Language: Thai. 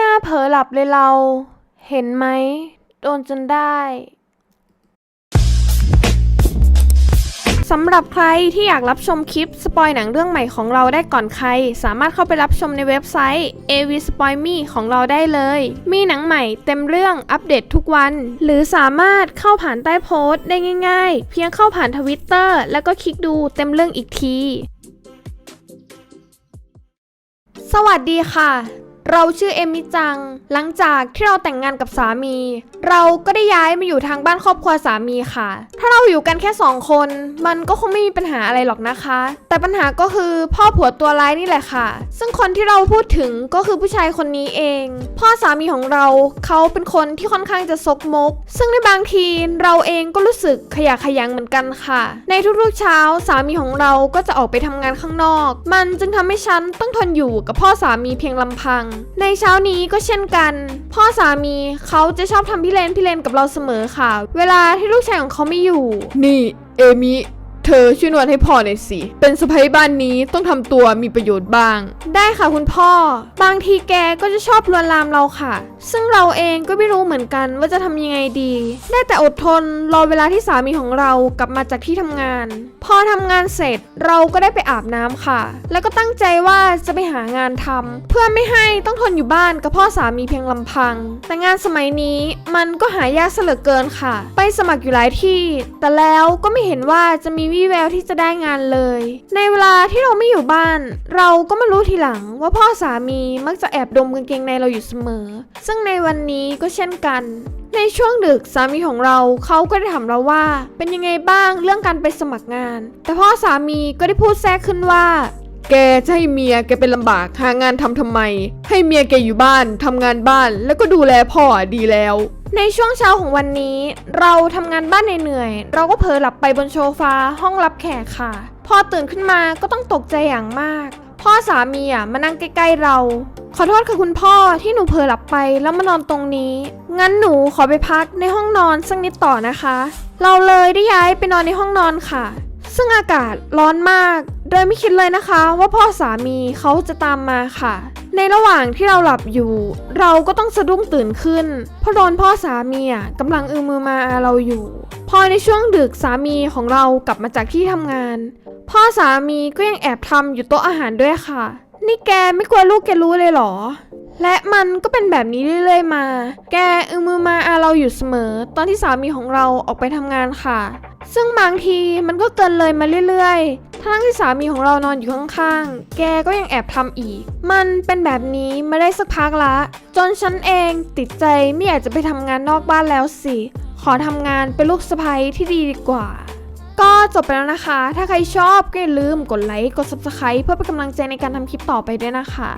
น่าเผลอหลับเลยเรา เห็นไหม โดนจนได้สำหรับใครที่อยากรับชมคลิปสปอยหนังเรื่องใหม่ของเราได้ก่อนใคร สามารถเข้าไปรับชมในเว็บไซต์ AV Spoil Me ของเราได้เลย มีหนังใหม่เต็มเรื่องอัปเดตทุกวัน หรือสามารถเข้าผ่านใต้โพสต์ได้ง่ายๆ เพียงเข้าผ่านทวิตเตอร์แล้วก็คลิกดูเต็มเรื่องอีกที สวัสดีค่ะ เราชื่อเอมิจัง หลังจากที่เราแต่งงานกับสามี เราก็ได้ย้ายมาอยู่ทางบ้านครอบครัวสามีค่ะ ถ้าเราอยู่กันแค่สองคน มันก็คงไม่มีปัญหาอะไรหรอกนะคะ แต่ปัญหาก็คือพ่อผัวตัวร้ายนี่แหละค่ะ ซึ่งคนที่เราพูดถึงก็คือผู้ชายคนนี้เอง พ่อสามีของเราเขาเป็นคนที่ค่อนข้างจะซกมก ซึ่งในบางทีเราเองก็รู้สึกขยะขยังเหมือนกันค่ะ ในทุกๆเช้าสามีของเราก็จะออกไปทำงานข้างนอก มันจึงทำให้ฉันต้องทนอยู่กับพ่อสามีเพียงลำพังในเช้านี้ก็เช่นกัน พ่อสามีเขาจะชอบทำพี่เลนพี่เลนกับเราเสมอค่ะ เวลาที่ลูกชายของเขาไม่อยู่ นี่ เอมิ เธอช่วยนวดให้พ่อหน่อยสิ เป็นสะพ้ยบ้านนี้ต้องทำตัวมีประโยชน์บ้าง ได้ค่ะคุณพ่อ บางทีแกก็จะชอบลวนลามเราค่ะ ซึ่งเราเองก็ไม่รู้เหมือนกันว่าจะทำยังไงดี ได้แต่อดทนรอเวลาที่สามีของเรากลับมาจากที่ทำงาน พอทำงานเสร็จเราก็ได้ไปอาบน้ำค่ะ แล้วก็ตั้งใจว่าจะไปหางานทำเพื่อไม่ให้ต้องทนอยู่บ้านกับพ่อสามีเพียงลำพัง แต่งานสมัยนี้มันก็หายากเสลือเกินค่ะ ไปสมัครอยู่หลายที่ แต่แล้วก็ไม่เห็นว่าจะมีวี่แววที่จะได้งานเลย ในเวลาที่เราไม่อยู่บ้าน เราก็มารู้ทีหลังว่าพ่อสามีมักจะแอบดมกางเกงในเราอยู่เสมอ ซึ่งในวันนี้ก็เช่นกัน ในช่วงดึกสามีของเราเขาก็ได้ถามเราว่า เป็นยังไงบ้างเรื่องการไปสมัครงาน แต่พ่อสามีก็ได้พูดแทรกขึ้นว่าแกจะให้เมียแกเป็นลำบากหางานทำทำไม ให้เมียแกอยู่บ้านทำงานบ้าน แล้วก็ดูแลพ่อดีแล้ว ในช่วงเช้าของวันนี้ เราทำงานบ้านเหนื่อยๆเราก็เผลอหลับไปบนโซฟาห้องรับแขกค่ะ พอตื่นขึ้นมาก็ต้องตกใจอย่างมาก พ่อสามีอะมานั่งใกล้ๆเรา ขอโทษค่ะคุณพ่อที่หนูเผลอหลับไปแล้วมานอนตรงนี้ งั้นหนูขอไปพักในห้องนอนสักนิดต่อนะคะ เราเลยได้ย้ายไปนอนในห้องนอนค่ะ ซึ่งอากาศร้อนมาก โดยไม่คิดเลยนะคะ ว่าพ่อสามีเขาจะตามมาค่ะ ในระหว่างที่เราหลับอยู่ เราก็ต้องสะดุ้งตื่นขึ้น เพราะโดนพ่อสามีกำลังอือมือมาอาเราอยู่ พอในช่วงดึกสามีของเรากลับมาจากที่ทำงาน พ่อสามีก็ยังแอบทำอยู่โต๊ะอาหารด้วยค่ะ นี่แกไม่กลัวลูกแกรู้เลยเหรอ และมันก็เป็นแบบนี้เรื่อยๆมา แกอือมือมาอาเราอยู่เสมอ ตอนที่สามีของเราออกไปทำงานค่ะซึ่งบางทีมันก็เกินเลยมาเรื่อยๆ ทั้งที่สามีของเรานอนอยู่ข้างๆ แกก็ยังแอบทำอีก มันเป็นแบบนี้มาได้สักพักละ จนฉันเองติดใจไม่อยากจะไปทำงานนอกบ้านแล้วสิ ขอทำงานเป็นลูกสะใภ้ที่ดีดีกว่า ก็จบไปแล้วนะคะ ถ้าใครชอบก็อย่าลืมกดไลค์ กด subscribe เพื่อเป็นกำลังใจในการทำคลิปต่อไปด้วยนะคะ